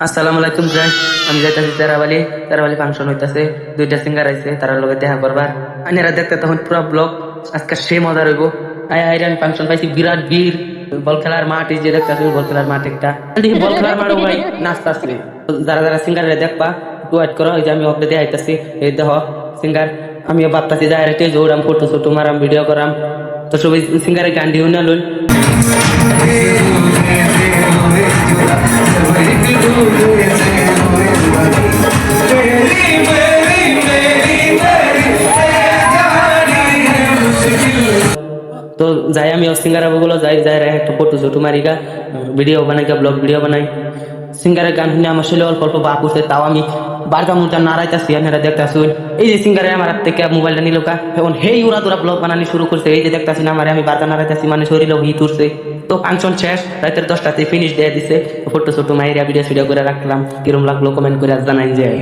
আসসালামু আলাইকুম ফ্রেন্ড আমি যাইতাছি তেরাবালি। তেরাবালি ফাংশন হইতাছে। দুইটা সিঙ্গার আইছে তারা লগে দেখা করবার। আইনারা দেখতে তখন পুরো ব্লগ। আজকে সে মজা রইব। আই আইরা আমি ফাংশন পাইছি। বিরাট ভিড়। বল খেলার মাঠ এই যে দেখতেছি, বল খেলার মাঠ একটা। দেখি, বল খেলার মাঠও ভাই, নাচতাছে। যারা যারা সিঙ্গারে দেখবা, একটু ওয়েট করো। যে আমি দিয়ে আইতাছি। এই দেখ সিঙ্গার আমিও ভাবতাছি যাই রেটে জোরাম ফটো ফটো মারাম ভিডিও করাম। তো সবাই সিঙ্গারে গান দিও না লই তো যাই আমি সিঙ্গারগুলো যাই যাই রে, একটা ফটো ছোটো মারিগা ভিডিও বানাই গা ব্লগ ভিডিও বানাই। সিঙ্গারের গান শুনে আমার ছেলে অল্প অল্প বাপ উঠছে, তাও আমি বারকা মুটা নাড়াইতাছি আপনারা দেখতাছি এই যে সিঙ্গারে আমার হাত থেকে মোবাইলটা নিল কা, এখন হেই উড়া তোরা ব্লগ বানানি শুরু করছে, এই যে দেখতাছি না আমার, আমি বারকা নাড়াইতাছি মানে শরীরও হিট উঠছে। তো ফাংশন শেষ, রাতের দশটাতে ফিনিশ দিয়ে দিছে, ফটো ছোটো মাইরা ভিডিও ভিডিও করে রাখলাম, কিরম লাগল কমেন্ট করে জানাই যায়